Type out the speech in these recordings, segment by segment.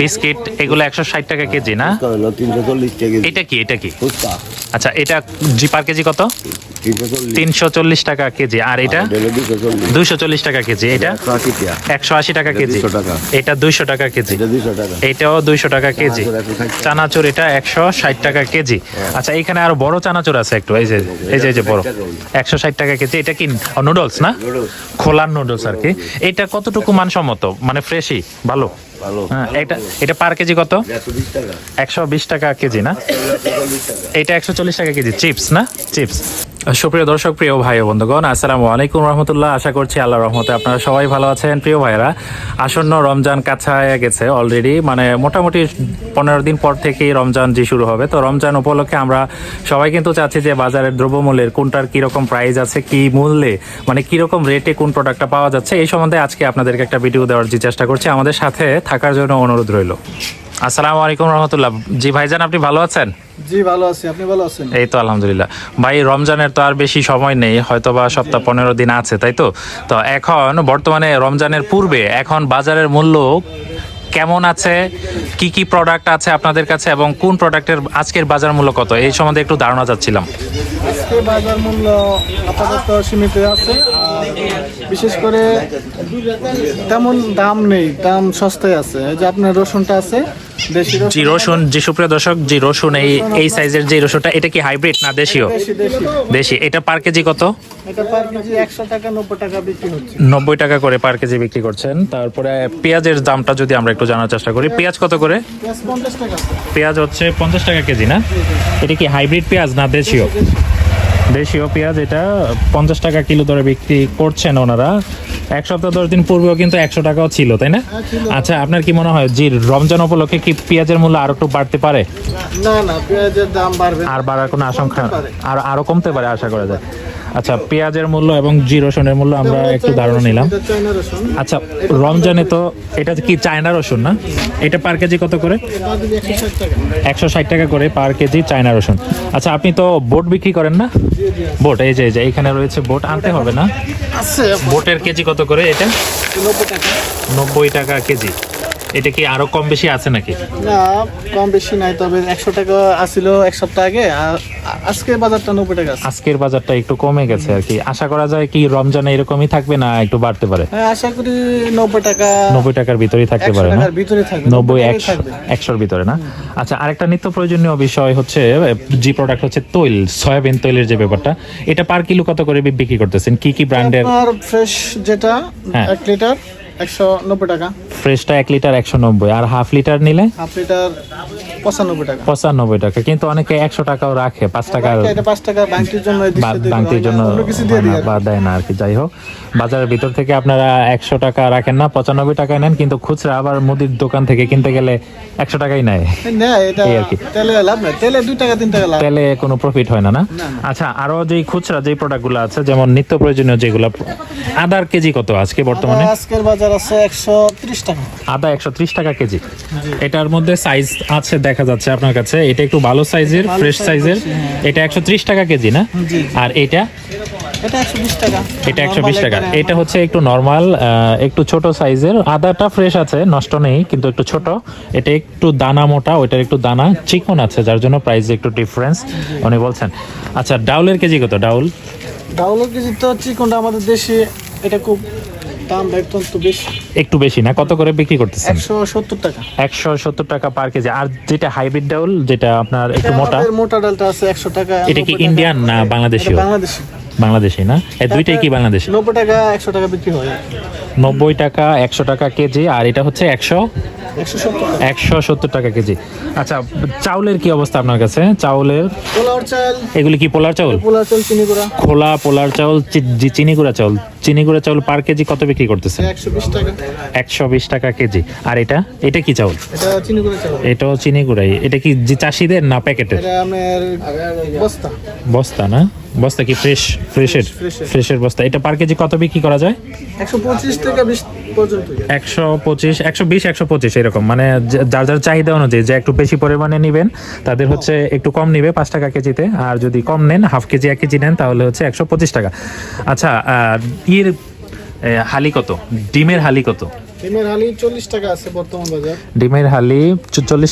Biscuit এগুলো একশো ষাট টাকা কেজি না? এটা কি এটা কি? আচ্ছা এটা জি পার কেজি কত? তিনশো চল্লিশ। টাকা কেজি। আর এটা? দুইশো চল্লিশ। টাকা কেজি। এটা? একশো আশি টাকা। কেজি। এটা দুইশো টাকা কেজি। এটাও দুইশো টাকা কেজি। চানাচুর 160 টাকা। চানাচুর এটা একশো ষাট টাকা কেজি। আচ্ছা এখানে আরও বড় চানাচুর আছে একটু। এই যে এই যে এই যে বড়। একশো ষাট টাকা কেজি। এটা কি নুডলস না? খোলার নুডলস আর কি। এটা কতটুকু মানসম্মত? মানে ফ্রেশই ভালো? হ্যাঁ এটা এটা পার কেজি কত? একশো বিশ টাকা কেজি না? এটা একশো চল্লিশ টাকা কেজি। চিপস না? চিপস। সুপ্রিয় দর্শক, প্রিয় ভাই ও বন্ধুগণ, আসসালামু আলাইকুম রহমতুল্লাহ। আশা করছি আল্লাহ রহমতে আপনারা সবাই ভালো আছেন। প্রিয় ভাইরা আসন্ন রমজান কাছায় গেছে অলরেডি মানে মোটামুটি পনেরো দিন পর থেকেই রমজান জি শুরু হবে। তো রমজান উপলক্ষে আমরা সবাই কিন্তু চাচ্ছি যে বাজারের দ্রব্যমূল্যের কোনটার কীরকম প্রাইস আছে, কি মূল্যে মানে কীরকম রেটে কোন প্রোডাক্টটা পাওয়া যাচ্ছে, এই সম্বন্ধে আজকে আপনাদেরকে একটা ভিডিও দেওয়ার যে চেষ্টা করছি। আমাদের সাথে থাকার জন্য অনুরোধ রইল। আসসালামু আলাইকুম রহমতুল্লাহ। জি ভাইজান আপনি ভালো আছেন? জি ভালো আছি। আপনি ভালো আছেন? এই তো আলহামদুলিল্লাহ। ভাই রমজানের তো আর বেশি সময় নেই হয়তো বা সপ্তাহ পনেরো দিন আছে তাই তো? তো এখন বর্তমানে রমজানের পূর্বে এখন বাজারের মূল্য কেমন আছে কি কি প্রোডাক্ট আছে আপনাদের কাছে এবং কোন প্রোডাক্টের আজকের বাজার মূল্য কত? এই সম্বন্ধে একটু ধারণা চাচ্ছিলাম। আজকে বাজার মূল্য আপাতত সীমিত আছে বিশেষ করে তেমন দাম নেই দাম সস্তায় আছে। এই যে আপনার রসুনটা আছে জি রসুন জি সুপ্রিয় দর্শক জি রসুন এই এই সাইজের যে রসুনটা এটা কি হাইব্রিড না দেশীয়? দেশি এটা পার কেজি কত? এটা পার কেজি একশো টাকা নব্বই টাকা নব্বই টাকা করে পার কেজি বিক্রি করছেন। তারপরে পেঁয়াজের দামটা যদি আমরা একটু জানার চেষ্টা করি। পেঁয়াজ কত করে? পেঁয়াজ হচ্ছে পঞ্চাশ টাকা কেজি না? এটা কি হাইব্রিড পেঁয়াজ না দেশীয়? দেশীয় পেঁয়াজ এটা পঞ্চাশ টাকা কিলো দরে বিক্রি করছেন ওনারা। এক সপ্তাহ দশ দিন পূর্বেও কিন্তু একশো টাকাও ছিল তাই না? হ্যাঁ, আচ্ছা আপনার কি মনে হয় জি রমজান উপলক্ষে কি পেঁয়াজের মূল্য আরও একটু বাড়তে পারে? না না পেঁয়াজের দাম বাড়বে। আর বাড়ার কোনো আশঙ্কা আর আরও কমতে পারে আশা করা যায়। আচ্ছা পেঁয়াজের মূল্য এবং জি রসুনের মূল্য আমরা একটু ধারণা নিলাম। আচ্ছা রমজানে তো এটা কি চায়না রসুন না? এটা পার কেজি কত করে? একশো ষাট টাকা করে পার কেজি চায়না রসুন। আচ্ছা আপনি তো বোট বিক্রি করেন না? বোট এই যে এই যে এখানে রয়েছে বোট আনতে হবে না? বোটের কেজি কত করে এটা? নব্বই টাকা কেজি। এটা কি আরও কম বেশি আছে নাকি? না কম বেশি নাই তবে একশো টাকা আসিল এক সপ্তাহ আগে আর আ- আজকে বাজারটা নব্বই টাকা আছে। আজকের বাজারটা একটু কমে গেছে আর কি। আশা করা যায় কি রমজানে এরকমই থাকবে না একটু বাড়তে পারে? হ্যাঁ আশা করি নব্বই টাকা নব্বই টাকার ভিতরেই থাকতে পারে না? টাকার ভিতরে থাকবে নব্বই টাকাই একশো থাকবে। একশোর ভিতরে না? আচ্ছা আরেকটা নিত্য প্রয়োজনীয় বিষয় হচ্ছে জি প্রোডাক্ট হচ্ছে তৈল সয়াবিন তৈলের যে ব্যাপারটা এটা পার কিলো কত করে বিক্রি করতেছেন? কি কি ব্র্যান্ডের আপনার ফ্রেশ যেটা হ্যাঁ। এক লিটার একশো নব্বই টাকা। ফ্রেশটা এক লিটার একশো নব্বই। আর হাফ লিটার নিলে? হাফ লিটার পঁচানব্বই টাকা। পঁচানব্বই টাকা। কিন্তু অনেকে একশো টাকাও রাখে পাঁচ টাকার এটা পাঁচ টাকা ব্যাংকের জন্য এই বা- দৃশ্য দিয়ে বাংতির হয় না, জন্য না বা দেয় না আর কি যাই হোক। বাজারের ভিতর থেকে আপনারা একশো টাকা রাখেন না পঁচানব্বই টাকায় নেন কিন্তু খুচরা আবার মুদির দোকান থেকে কিনতে গেলে একশো টাকাই নেয়। না এটা। তেলে লাভ নাই। তেলে দুই টাকা তিন টাকা লাভ। তেলে কোনো প্রফিট হয় না না? আচ্ছা আরও যেই খুচরা যেই প্রোডাক্টগুলো আছে যেমন নিত্য প্রয়োজনীয় যেগুলো আদার কেজি কত আজকে বর্তমানে? আজকের বাজার আছে একশো টাকা। আদা একশো ত্রিশ টাকা কেজি। এটার মধ্যে সাইজ আছে দেখা যাচ্ছে আপনার কাছে। এটা একটু ভালো সাইজের ফ্রেশ সাইজের এটা একশো ত্রিশ টাকা কেজি না? আর এটা? এটা একশো বিশ টাকা। এটা একশো বিশ টাকা। এটা হচ্ছে একটু নর্মাল একটু ছোট সাইজের আদাটা ফ্রেশ আছে নষ্ট নেই কিন্তু একটু ছোট। এটা একটু দানা মোটা ওইটার একটু দানা চিকন আছে যার জন্য প্রাইস একটু ডিফারেন্স উনি বলছেন আচ্ছা ডাউলের কেজি কত? ডাউল? ডাউলের কেজি তো চিকনটা আমাদের দেশে এটা খুব দাম অত্যন্ত বেশি। একটু বেশি না? কত করে বিক্রি করতেছেন? একশো সত্তর টাকা। একশো সত্তর টাকা পার কেজি। আর যেটা হাইব্রিড ডাউল যেটা আপনার একটু মোটা? মোটা ডালটা আছে একশো টাকা এটা কি ইন্ডিয়ান না বাংলাদেশীয়? বাংলাদেশী বাংলাদেশি। বাংলাদেশি না? এই দুইটাই কি বাংলাদেশী? নব্বই টাকা একশো টাকা বিক্রি হয়। নব্বই টাকা একশো টাকা কেজি আর এটা হচ্ছে একশো? একশো সত্তর টাকা কেজি। আচ্ছা চাউলের কি অবস্থা আপনার কাছে? চাউলের? এগুলি কি পোলার চাউল? চিনি খোলা পোলার চাউল চিনি গুঁড়া চাউল। চিনি গুঁড়া চাউল পার কেজি কত বিক্রি করতেছে একশো বিশ টাকা। কেজি। আর এটা? এটা কি চাউল? এটাও চিনি গুঁড়াই। এটা কি চাষিদের না প্যাকেটের? বস্তা। বস্তা না? বস্তা কি ফ্রেশ ফ্রেশের ফ্রেশের। বস্তা। এটা পার কেজি কত বিক্রি করা যায়? একশো পঁচিশ থেকে বিশ পর্যন্ত একশো পঁচিশ একশো বিশ একশো পঁচিশ এরকম। মানে যার যার চাহিদা অনুযায়ী যে একটু বেশি পরিমাণে নেবেন তাদের হচ্ছে একটু কম নিবে পাঁচ টাকা কেজিতে। আর যদি কম নেন হাফ কেজি এক কেজি নেন তাহলে হচ্ছে একশো পঁচিশ টাকা। আচ্ছা ইয়ের হালি কত? ডিমের হালি কত? ডিমের হালি চল্লিশ টাকা আছে বর্তমান বাজার। ডিমের হালি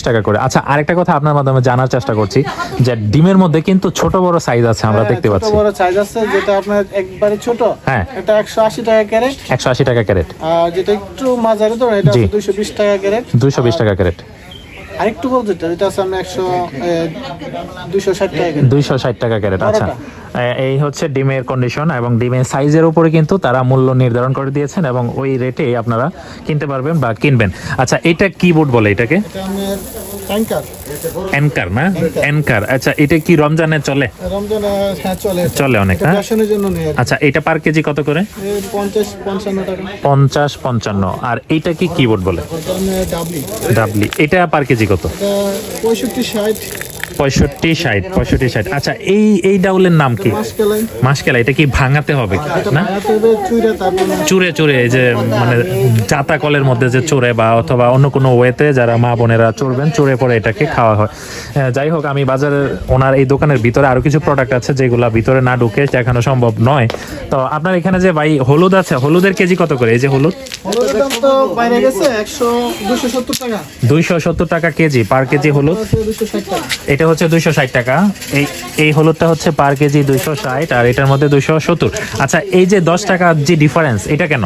টাকা করে। আচ্ছা আরেকটা কথা আপনার মাধ্যমে জানার চেষ্টা করছি যে ডিমের মধ্যে কিন্তু ছোট বড় সাইজ আছে আমরা হ্যাঁ, দেখতে ছোট পাচ্ছি। বড় সাইজ আছে যেটা আপনার একবারে ছোট। হ্যাঁ। এটা একশো আশি টাকা ক্যারেট। একশো আশি টাকা ক্যারেট। আর যেটা একটু মাঝারি তো এটা জি। দুইশো বিশ টাকা ক্যারেট। দুইশো বিশ টাকা ক্যারেট। আরেকটু বলতে যেটা আছে আপনার একশো দুইশো টাকা ক্যারেট। দুইশো ষাট টাকা ক্যারেট আচ্ছা। এই হচ্ছে ডিমের কন্ডিশন এবং ডিমের সাইজের উপরে কিন্তু তারা মূল্য নির্ধারণ করে দিয়েছেন এবং ওই রেটে আপনারা কিনতে পারবেন বা কিনবেন। আচ্ছা এটা কি বোর্ড বলে এটাকে? না? আচ্ছা এটা কি রমজানে চলে? হ্যাঁ চলে চলে অনেক হ্যাঁ। আচ্ছা এটা পার কেজি কত করে? পঞ্চাশ পঞ্চান্ন আর এইটা কি কিবোর্ড বলে? ডাবলি ডাবলি এটা পার কেজি কত? পঁয়ষট্টি ষাট। পঁয়ষট্টি ষাট পঁয়ষট্টি ষাট। আচ্ছা এই এই ডাউলের নাম কি? মাসকেলা এটা কি ভাঙাতে হবে না? চুরে চুরে এই যে মানে জাতা কলের মধ্যে যে চুরে বা অথবা অন্য কোনো ওয়েতে যারা মা বোনেরা চড়বেন চুরে পরে এটাকে খাওয়া হয়। আহ, যাই হোক আমি বাজারের ওনার এই দোকানের ভিতরে আরও কিছু প্রোডাক্ট আছে যেগুলো ভিতরে না ঢুকে দেখানো সম্ভব নয়। তো আপনার এখানে যে ভাই হলুদ আছে হলুদের কেজি কত করে? এই যে হলুদ। হলুদের দাম বাইরে গেছে একশো টাকা। দুইশো সত্তর টাকা কেজি পার কেজি হলুদ। এটা হচ্ছে দুইশো ষাট টাকা। এই এই হলুদটা হচ্ছে পার কেজি দুইশো ষাট আর এটার মধ্যে দুইশো সত্তর। আচ্ছা এই যে দশ টাকা যে ডিফারেন্স এটা কেন?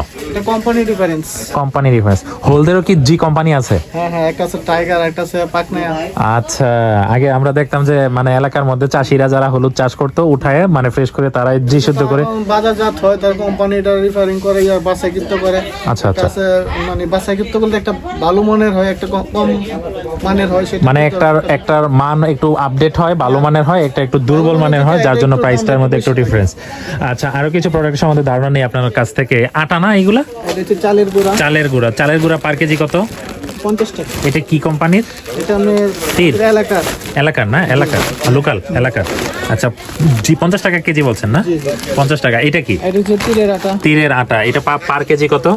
কোম্পানি ডিফারেন্স কোম্পানি ডিফারেন্স হলদেরও কি জি কোম্পানি আছে? হ্যাঁ হ্যাঁ একটা আছে টাইগার একটা আছে পাকনায়া আচ্ছা আগে আমরা দেখতাম যে মানে এলাকার মধ্যে চাষিরা যারা হলুদ চাষ করতো উঠায় মানে ফ্রেশ করে তারাই জি শুদ্ধ করে বাজারজাত হয় তার কোম্পানিটা রিফারিং করে করে। আচ্ছা, আচ্ছা। মানে বলতে একটা ভালো মানের হয় একটা কম কম মানের হয় মানে একটার একটার মান একটু আপডেট হয় ভালো মানের হয় একটা একটু দুর্বল মানের হয় যার জন্য প্রাইসটার মধ্যে একটু ডিফারেন্স আচ্ছা আরও কিছু প্রোডাক্ট সম্বন্ধে ধারণা নেই আপনার কাছ থেকে। আটা না এগুলা? চালের গুঁড়া। চালের গুঁড়া। চালের গুঁড়া পার কেজি কত? এটা কি কোম্পানির এলাকার। এলাকার না? এলাকার। লোকাল এলাকার। আচ্ছা জি পঞ্চাশ টাকা কেজি বলছেন না? পঞ্চাশ টাকা। এটা কি? তীরের আটা। এটা পার কেজি কত?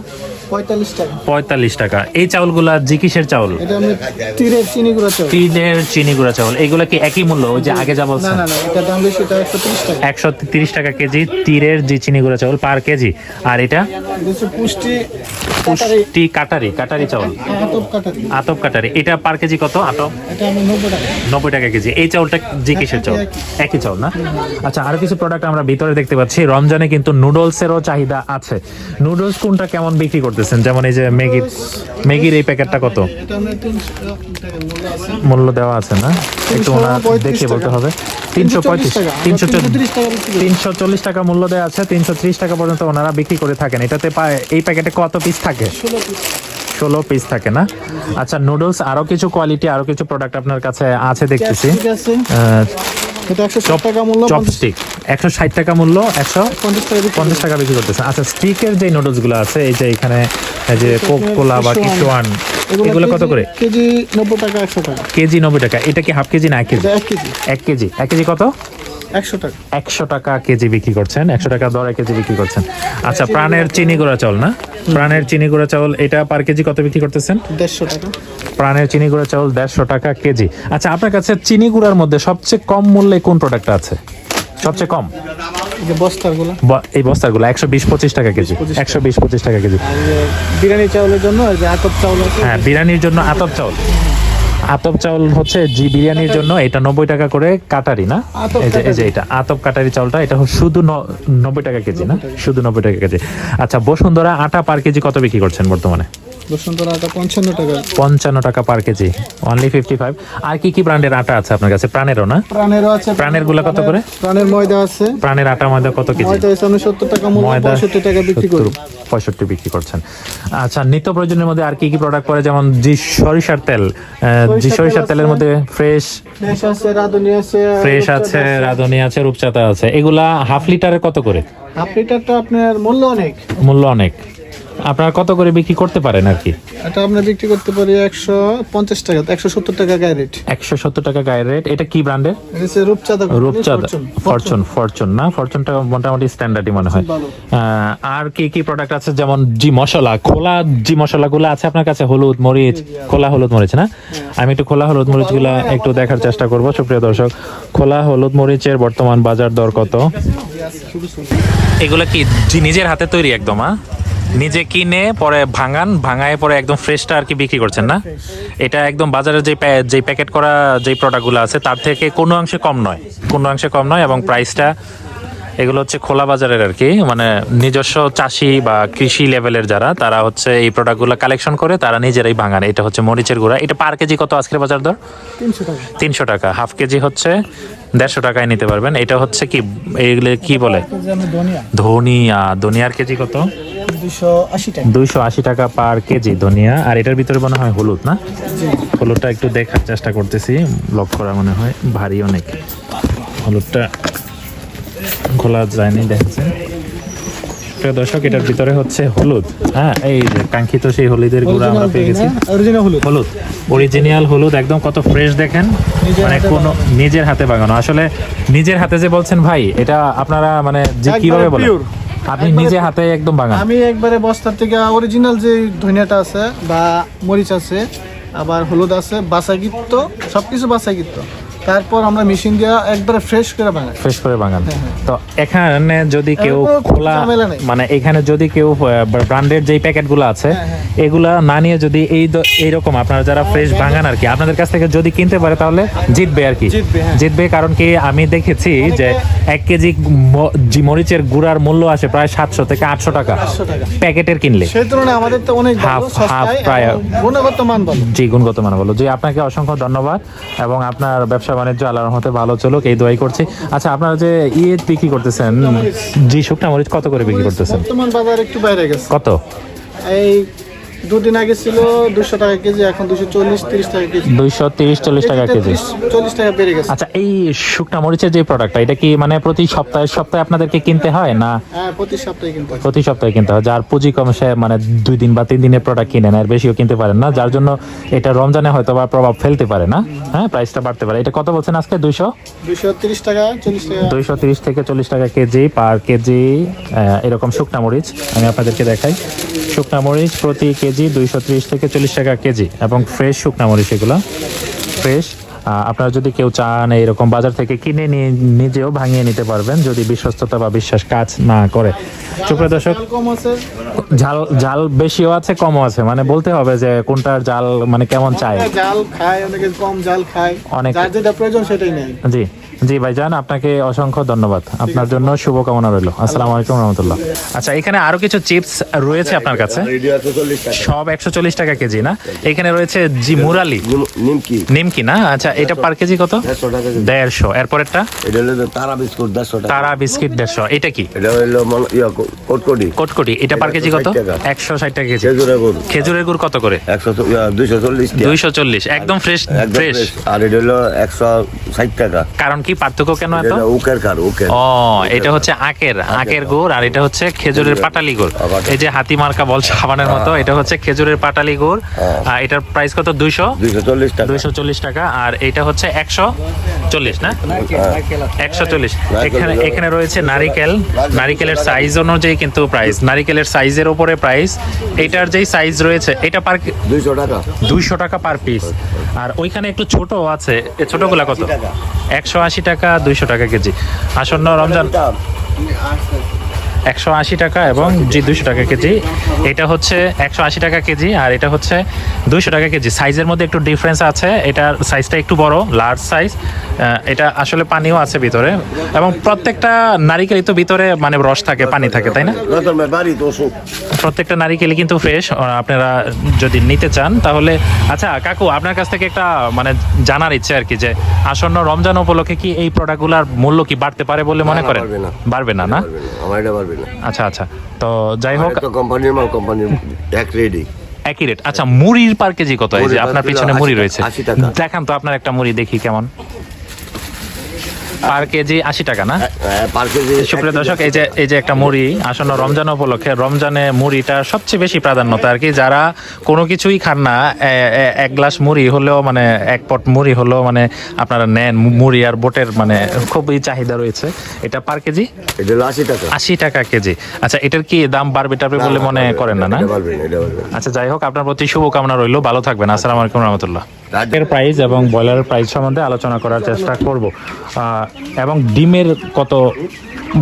পঁয়তাল্লিশ টাকা। পঁয়তাল্লিশ টাকা। এই চাউলগুলা জি কিসের চাউল? এটা আমি তীরের চিনি গুঁড়া চাল তীরের চিনি গুঁড়া চাউল। এগুলো কি একই মূল্য? ওই যে আগে যা বলছেন না না এটা দাম বেশি এটা একশো তিরিশ টাকা। একশো তিরিশ টাকা কেজি তীরের যে চিনি গুঁড়া চাউল পার কেজি। আর এটা? হচ্ছে পুষ্টি কাটারি। কাটারি চাউল। আতপ কাটারি। এটা পার কেজি কত? আতপ? নব্বই টাকা। কেজি। এই চাউলটা যে কিসের চাউল? একই। চাউল না? আচ্ছা আরও কিছু প্রোডাক্ট আমরা ভিতরে দেখতে পাচ্ছি। রমজানে কিন্তু নুডলসেরও চাহিদা আছে। নুডলস কোনটা কেমন বিক্রি করতেছেন? যেমন এই যে ম্যাগির ম্যাগির এই প্যাকেটটা কত? মূল্য দেওয়া আছে না? একটু ওনার দেখে বলতে হবে। তিনশো পঁয়ত্রিশ। তিনশো। তিনশো চল্লিশ টাকা মূল্য দেওয়া আছে। তিনশো ত্রিশ টাকা পর্যন্ত ওনারা বিক্রি করে থাকেন। এটাতে এই প্যাকেটে কত পিস থাকে? পিস ষোলো পিস থাকে। না? আচ্ছা নুডলস আরও কিছু কোয়ালিটি আরও কিছু প্রোডাক্ট আপনার কাছে আছে দেখতেছি। চপস্টিক একশো ষাট টাকা মূল্য একশো পঞ্চাশ টাকা বিক্রি করতেছে। আচ্ছা স্টিকের যে নুডলসগুলো আছে এই যে এখানে যে কোক কোলা বা কিচুয়ান এগুলো কত করে? কেজি নব্বই টাকা একশো টাকা। কেজি নব্বই টাকা। এটা কি হাফ কেজি না এক কেজি। এক কেজি। এক কেজি কত? একশো টাকা। একশো টাকা কেজি বিক্রি করছেন একশো টাকা দরে কেজি বিক্রি করছেন। আচ্ছা প্রাণের চিনি গুঁড়া চাউল না? প্রাণের চিনি গুঁড়া চাউল এটা পার কেজি কত বিক্রি করতেছেন? দেড়শো টাকা। প্রাণের চিনি গুঁড়া চাউল দেড়শো টাকা কেজি। আচ্ছা আপনার কাছে চিনি গুঁড়ার মধ্যে সবচেয়ে কম মূল্যে কোন প্রোডাক্টটা আছে? সবচেয়ে কম? এই যে বস্তার এই বস্তাগুলো একশো বিশ পঁচিশ টাকা কেজি একশো বিশ পঁচিশ টাকা কেজি। বিরিয়ানি চাউলের জন্য আতপ চাউল হ্যাঁ বিরিয়ানির জন্য আতপ চাউল। আতপ চাউল হচ্ছে জি বিরিয়ানির জন্য এটা নব্বই টাকা করে কাটারি না? এই যে এটা আতপ কাটারি চাউলটা এটা শুধু নব্বই টাকা কেজি না? শুধু নব্বই টাকা কেজি। আচ্ছা বসুন্ধরা আটা পার কেজি কত বিক্রি করছেন বর্তমানে? বসুন্ধরা আটা পঞ্চান্ন টাকা। পঞ্চান্ন টাকা per KG only fifty five আর কি কি ব্র্যান্ডের আটা আছে আপনার কাছে? প্রাণেরও না? প্রাণেরও আছে প্রাণেরগুলা কত করে? প্রাণের ময়দা আছে। প্রাণের আটা ময়দা কত কেজি? ময়দা হচ্ছে সত্তর টাকা মূল্য পঁয়ষট্টি টাকা বিক্রি করি। পঁয়ষট্টি বিক্রি করছেন। আচ্ছা নিত্য প্রয়োজনের মধ্যে আর কি কি প্রোডাক্ট পড়ে যেমন জি সরিষার তেল জি সরিষার সরিষার তেলের মধ্যে ফ্রেশ ফ্রেশ আছে রাঁধুনি আছে ফ্রেশ আছে রাঁধুনি আছে রূপচাঁদা আছে। এগুলা হাফ লিটারে কত করে? হাফ লিটারটা আপনার মূল্য অনেক। মূল্য অনেক। আপনারা কত করে বিক্রি করতে পারেন আর কি? এটা আমরা বিক্রি করতে পারি একশো পঞ্চাশ টাকা একশো সত্তর টাকা গায়ে রেট একশো সত্তর টাকা গায়ের রেট এটা কি ব্র্যান্ডের? রূপচাঁদা রূপচাঁদা। ফরচুন ফরচুন না? ফরচুনটা মোটামুটি স্ট্যান্ডার্ডই মনে হয়। আর কি কি প্রোডাক্ট আছে? যেমন জি মশলা খোলা জি মশলাগুলো আছে আপনার কাছে? হলুদ মরিচ খোলা হলুদ মরিচ না? আমি একটু খোলা হলুদ মরিচগুলো একটু দেখার চেষ্টা করব সুপ্রিয় দর্শক। খোলা হলুদ মরিচের বর্তমান বাজার দর কত? এগুলো কি নিজের হাতে তৈরি একদম হ্যাঁ নিজে কিনে পরে ভাঙান ভাঙায় পরে একদম ফ্রেশটা আর কি বিক্রি করছেন না? এটা একদম বাজারে যে যেই প্যাকেট করা যেই প্রোডাক্টগুলো আছে তার থেকে কোনো অংশে কম নয়। কোনো অংশে কম নয় এবং প্রাইসটা এগুলো হচ্ছে খোলা বাজারের আর কি। মানে নিজস্ব চাষি বা কৃষি লেভেলের যারা তারা হচ্ছে এই প্রোডাক্টগুলো কালেকশন করে তারা নিজেরাই ভাঙান। এটা হচ্ছে মরিচের গুঁড়া। এটা পার কেজি কত আজকের বাজার দর? তিনশো টাকা। হাফ কেজি হচ্ছে দেড়শো টাকায় নিতে পারবেন। এটা হচ্ছে কি এইগুলো কি বলে? ধনিয়া। ধনিয়া। ধনিয়ার কেজি কত? দুইশো আশি টাকা। পার কেজি ধনিয়া। আর এটার ভিতরে মনে হয় হলুদ না? হলুদটা একটু দেখার চেষ্টা করতেছি। লক করা মনে হয় ভারী অনেক। হলুদটা খোলা যায়নি প্রিয় দর্শক এটার ভিতরে হচ্ছে হলুদ। হ্যাঁ এই যে কাঙ্ক্ষিত সেই হলুদের গুঁড়া আমরা পেয়ে গেছি। হলুদ। হলুদ। অরিজিনাল হলুদ একদম কত ফ্রেশ দেখেন। মানে কোনো নিজের হাতে বাগানো। আসলে নিজের হাতে যে বলছেন ভাই এটা আপনারা মানে যে কীভাবে বলেন। আপনি নিজে হাতে একদম বাগান। আমি একবারে বস্তার থেকে অরিজিনাল যে ধনিয়াটা আছে বা মরিচ আছে আবার হলুদ আছে বাসাগিত্ত সবকিছু বাসাগিত্ত তারপর আমরা মেশিন দিয়ে একবারে ফ্রেশ করে বানাই। ফ্রেশ করে বাগান হ্যাঁ, তো এখানে যদি কেউ খোলা মানে এখানে যদি কেউ ব্র্যান্ডের যেই প্যাকেটগুলো আছে হ্যাঁ, এগুলা না নিয়ে যদি এই দ- এইরকম আপনারা যারা ফ্রেশ বাগান আর কি আপনাদের কাছ থেকে যদি কিনতে পারে তাহলে জিতবে আর কি। জিতবে, হ্যাঁ। কারণ কি আমি দেখেছি যে এক কেজি মরিচের গুঁড়ার মূল্য আসে প্রায় সাতশো থেকে আটশো টাকা প্যাকেটের কিনলে। সেই তুলনায় আমাদের তো অনেক ভালো Half- half প্রায়। গুণগত মান ভালো। জি গুণগত মান বলো জি আপনাকে অসংখ্য ধন্যবাদ এবং আপনার ব্যবসা বাণিজ্য আল্লাহর রহমতে ভালো চলুক এই দোয়াই করছি। আচ্ছা আপনারা যে ইয়ে বিক্রি করতেছেন যে শুকনা মরিচ কত করে বিক্রি করতেছেন? বর্তমান বাজার একটু বাইরে গেছে। কত? এই দুদিন আগে ছিল দুশো টাকা কেজি এখন দুশো চল্লিশ তিরিশ টাকা কেজি। দুইশো তিরিশ চল্লিশ টাকা কেজি। চল্লিশ টাকা বেড়ে গেছে। আচ্ছা এই শুকনা মরিচের যে প্রোডাক্টটা এটা কি মানে প্রতি সপ্তাহে সপ্তাহে আপনাদেরকে কিনতে হয় না? হ্যাঁ প্রতি সপ্তাহে কিন্তু প্রতি সপ্তাহে কিনতে হয়। যার পুঁজি কম সে মানে দুই দিন বা তিন দিনের প্রোডাক্ট কিনেন আর বেশিও কিনতে পারেন না যার জন্য এটা রমজানে হয়তো বা প্রভাব ফেলতে পারে না। হ্যাঁ প্রাইসটা বাড়তে পারে। এটা কত বলছেন আজকে? দুইশো? দুশো তিরিশ টাকা চল্লিশ টাকা। দুইশো তিরিশ থেকে চল্লিশ টাকা কেজি পার কেজি এরকম শুকনা মরিচ। আমি আপনাদেরকে দেখাই। শুকনা মরিচ প্রতি কেজি দুইশো ত্রিশ থেকে চল্লিশ টাকা কেজি। এবং ফ্রেশ শুকনা মরিচ এগুলো। ফ্রেশ আপনারা যদি কেউ চান এরকম বাজার থেকে কিনে নিয়ে নিজেও ভাঙিয়ে নিতে পারবেন। যদি বিশ্বস্ততা বা বিশ্বাস কাজ না করে। সুপ্রিয় দর্শক চাল কম আছে। ঝাল ঝাল বেশিও আছে কমও আছে। মানে বলতে হবে যে কোনটার জাল মানে কেমন চাই। জাল খায় অনেকে কম জাল খায়। অনেকে- যার যেটা প্রয়োজন সেটাই নেই জি জি ভাইজান আপনাকে অসংখ্য ধন্যবাদ। আপনার জন্য শুভকামনা রইল। আসসালামু আলাইকুম রহমতুল্লাহ। আচ্ছা এখানে আরও কিছু চিপস রয়েছে আপনার কাছে? সব একশো চল্লিশ টাকা কেজি না? এখানে রয়েছে জি মুরালি। নিমকি। নিমকি না? আচ্ছা এটা পার কেজি কত? দেড়শো এরপরেরটা? তারা বিস্কুট দেড়শো টাকা। তারা বিস্কিট দেড়শো। এটা কি? এটা হলো কোটকোটি? কোটকোটি। এটা পার কেজি কত? একশো ষাট টাকা। কেজি। খেজুরে গরু খেজুরের গুড় কত করে? একশো দুইশো চল্লিশ দুইশো চল্লিশ। একদম ফ্রেশ ফ্রেশ আর এটা হলো একশো ষাট টাকা। কারণ কি পার্থক্য কেন এত? উকের কার উকের। ও এটা হচ্ছে আখের গুড় আর এটা হচ্ছে খেজুরের পাটালি গুড়। এই যে হাতি মার্কা বল সাবানের মতো এটা হচ্ছে খেজুরের পাটালি গুড়। আর এটার প্রাইস কত? দুইশো? দুইশো চল্লিশ টাকা। দুইশো চল্লিশ টাকা। আর এটা হচ্ছে একশো চল্লিশ না? একশো চল্লিশ। এখানে এখানে রয়েছে নারিকেল। নারিকেলের সাইজ অনুযায়ী কিন্তু প্রাইস নারিকেলের সাইজের উপরে প্রাইস এটার যেই সাইজ রয়েছে এটা পার দুইশো টাকা। দুইশো টাকা পার পিস আর ওইখানে একটু ছোট আছে ছোটগুলা কত? একশো আশি টাকা দুইশো টাকা কেজি। আসন্ন রমজান একশো আশি টাকা এবং জি দুইশো টাকা কেজি। এটা হচ্ছে একশো আশি টাকা কেজি আর এটা হচ্ছে দুইশো টাকা কেজি। সাইজের মধ্যে একটু ডিফারেন্স আছে। এটার সাইজটা একটু বড় লার্জ সাইজ এটা আসলে পানিও আছে ভিতরে এবং প্রত্যেকটা নারিকেলই তো ভিতরে মানে রস থাকে পানি থাকে তাই না? প্রত্যেকটা নারিকেলই কিন্তু ফ্রেশ আপনারা যদি নিতে চান তাহলে আচ্ছা কাকু আপনার কাছ থেকে একটা মানে জানার ইচ্ছে আর কি যে আসন্ন রমজান উপলক্ষে কি এই প্রোডাক্টগুলোর মূল্য কি বাড়তে পারে বলে মনে করেন? বাড়বে না। না আমার এটা পারবে না আচ্ছা আচ্ছা। তো যাই হোক কোম্পানির মাল কোম্পানির এক রেডি। একই রেট আচ্ছা মুড়ির পার কেজি কত? এই যে আপনার পিছনে মুড়ি রয়েছে। 80 দেখান তো আপনার একটা মুড়ি দেখি কেমন। পার কেজি আশি টাকা না? পার কেজি সুপ্রিয় দর্শক এই যে এই যে একটা মুড়ি আসন্ন রমজান উপলক্ষে রমজানে মুড়িটা সবচেয়ে বেশি প্রাধান্যতা আর কি। যারা কোনো কিছুই খান না এক গ্লাস মুড়ি হলেও মানে এক পট মুড়ি হলেও মানে আপনারা নেন মুড়ি আর বোটের মানে খুবই চাহিদা রয়েছে। এটা পার কেজি? আশি টাকা। আশি টাকা কেজি। আচ্ছা এটার কি দাম বাড়বে টাড়বে বলে মনে করেন না না? আচ্ছা যাই হোক আপনার প্রতি শুভকামনা রইল। ভালো থাকবেন। আসসালামু আলাইকুম রহমতুল্লাহ। রাজ্য প্রাইস এবং ব্রয়লারের প্রাইস সম্বন্ধে আলোচনা করার চেষ্টা করব। আহ, এবং ডিমের কত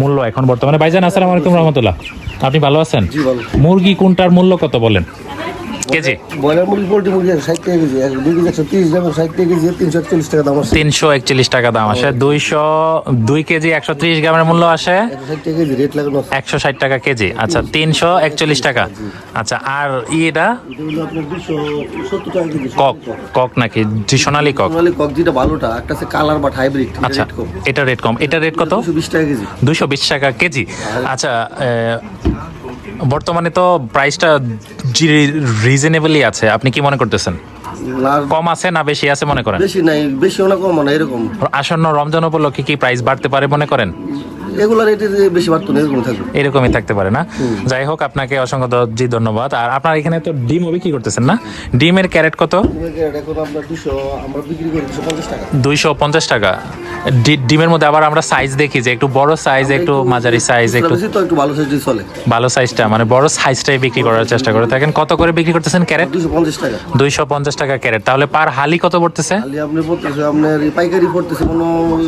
মূল্য এখন বর্তমানে? ভাইজান আসসালামু আলাইকুম রহমতুল্লাহ। আপনি ভালো আছেন? মুরগি কোনটার মূল্য কত বলেন? কেজি? ব্রয়লার মুরগি পোল্ট্রি মুরগি ষাট টাকা কেজি দুই কেজি একশো তিরিশ গ্রাম ষাট টাকা কেজি তিনশো একচল্লিশ টাকা দাম আছে। তিনশো একচল্লিশ টাকা দাম আসে। দুইশো দুই কেজি একশো ত্রিশ গ্রামের মূল্য আসে? একশো ষাট টাকা কেজি রেট লাগানো আছে। একশো ষাট টাকা কেজি। আচ্ছা তিনশো একচল্লিশ টাকা। আচ্ছা আর কেজি কক কক। নাকি? সোনালি কক। সোনালি কক যেটা ভালোটা একটা আছে কালার বাট হাইব্রিড আচ্ছা এটা রেট কম। এটা রেট কত? দুশো বিশ টাকা কেজি। দুশো বিশ টাকা কেজি। আচ্ছা বর্তমানে তো প্রাইসটা রিজনেবলই আছে। আপনি কি মনে করতেছেন? কম আছে না বেশি আছে মনে করেন? বেশি নাই বেশি না কম না এরকম। আসন্ন রমজান উপলক্ষে কি প্রাইস বাড়তে পারে মনে করেন? বেশি না থাকবে। এরকমই থাকতে পারে না। যাই হোক আপনাকে অসংখ্য জি ধন্যবাদ। আর আপনার এখানে তো ডিম বিক্রি করতেছেন না? ডিমের ক্যারেট কত? দুইশো পঞ্চাশ টাকা। ডিমের মধ্যে আবার আমরা সাইজ দেখি যে একটু বড় সাইজ একটু মাঝারি সাইজ একটু ভালো সাইজ চলে। ভালো সাইজটা মানে বড় সাইজটাই বিক্রি করার চেষ্টা করে থাকেন। কত করে বিক্রি করতেছেন ক্যারেট? দুশো পঞ্চাশ টাকা। দুইশো পঞ্চাশ টাকা ক্যারেট। তাহলে পার হালি কত পড়তেছে? আপনি পড়তেছে আপনার পাইকারি পড়তেছে কোনো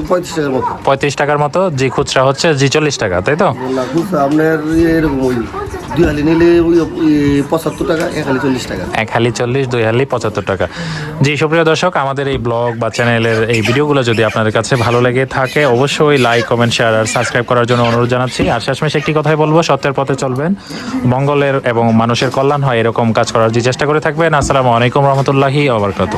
পঁয়ত্রিশ টাকার মতো। পঁয়ত্রিশ টাকার মতো জি খুচরা হচ্ছে জি চল্লিশ টাকা তাই তো? আপনার ইয়ে এরকম ওই দুই হালি নিলে ওই ওই পঁচাত্তর টাকা এক হালি চল্লিশ টাকা। এক হালি চল্লিশ দুই হালি পঁচাত্তর টাকা। জি সুপ্রিয় দর্শক আমাদের এই ব্লগ বা চ্যানেলের এই ভিডিওগুলো যদি আপনাদের কাছে ভালো লেগে থাকে অবশ্যই লাইক কমেন্ট শেয়ার আর সাবস্ক্রাইব করার জন্য অনুরোধ জানাচ্ছি। আর শেষমেশ একটি কথাই বলব সত্যের পথে চলবেন। মঙ্গলের এবং মানুষের কল্যাণ হয় এরকম কাজ করার যে চেষ্টা করে থাকবেন। আসসালামু আলাইকুম রহমতুল্লাহি আবরকাত